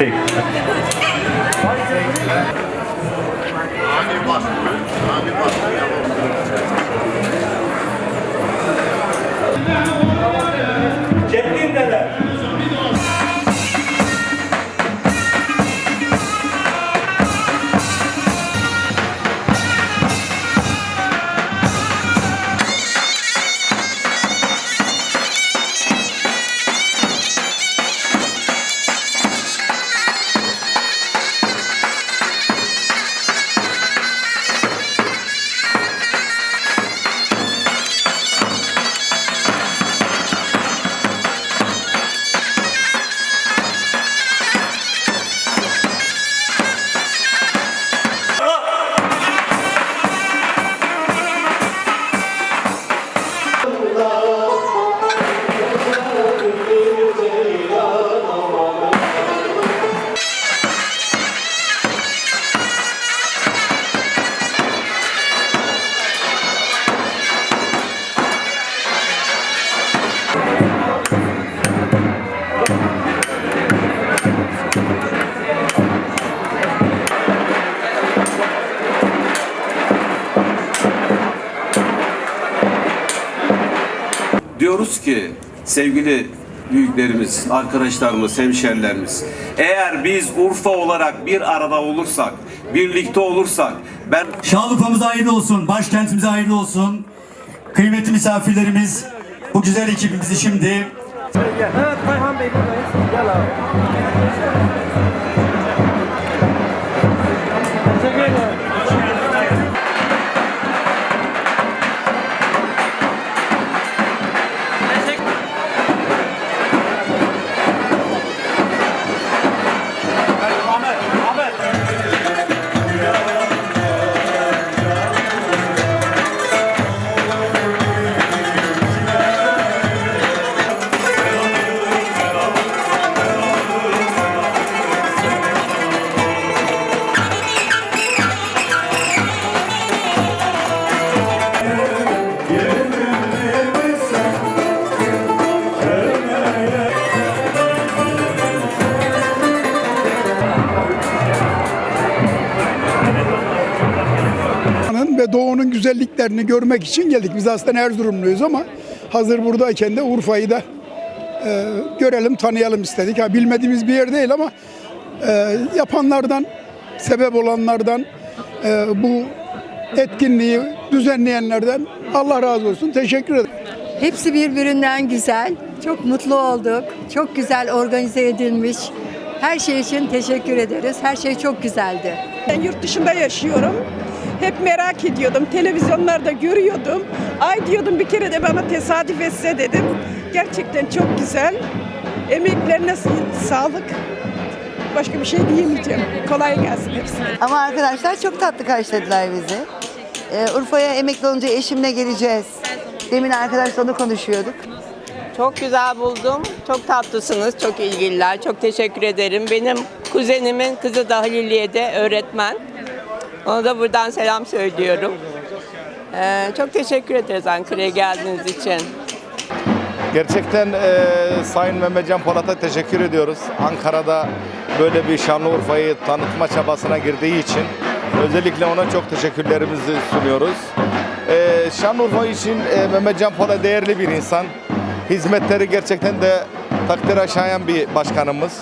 Peki. Diyoruz ki sevgili büyüklerimiz, arkadaşlarımız, hemşerilerimiz eğer biz Urfa olarak bir arada olursak, birlikte olursak ben Şanlıurfa'mıza hayırlı olsun, başkentimize hayırlı olsun. Kıymetli misafirlerimiz, bu güzel ekibimizi şimdi Evet Kayhan Bey buradayız. Gel abi. Ve doğunun güzelliklerini görmek için geldik. Biz aslında Erzurumluyuz ama hazır buradayken de Urfa'yı da e, görelim, tanıyalım istedik. Ha, bilmediğimiz bir yer değil ama e, yapanlardan, sebep olanlardan, e, bu etkinliği düzenleyenlerden Allah razı olsun. Teşekkür ederim. Hepsi birbirinden güzel. Çok mutlu olduk. Çok güzel organize edilmiş. Her şey için teşekkür ederiz. Her şey çok güzeldi. Ben yurt dışında yaşıyorum. Hep merak ediyordum. Televizyonlarda görüyordum. Ay diyordum bir kere de bana tesadüf etse dedim. Gerçekten çok güzel. Emeklerine sa- sağlık. Başka bir şey diyemeyeceğim. Kolay gelsin hepsine. Ama arkadaşlar çok tatlı karşıladılar bizi. Ee, Urfa'ya emekli olunca eşimle geleceğiz. Demin arkadaşla onu konuşuyorduk. Çok güzel buldum. Çok tatlısınız. Çok ilgililer. Çok teşekkür ederim. Benim kuzenimin kızı da Haliliye'de öğretmen. Ona da buradan selam söylüyorum. Ee, çok teşekkür ederiz Ankara'ya geldiğiniz için. Gerçekten e, Sayın Mehmetcan Polat'a teşekkür ediyoruz. Ankara'da böyle bir Şanlıurfa'yı tanıtma çabasına girdiği için özellikle ona çok teşekkürlerimizi sunuyoruz. E, Şanlıurfa için e, Mehmetcan Polat değerli bir insan. Hizmetleri gerçekten de takdire şayan bir başkanımız.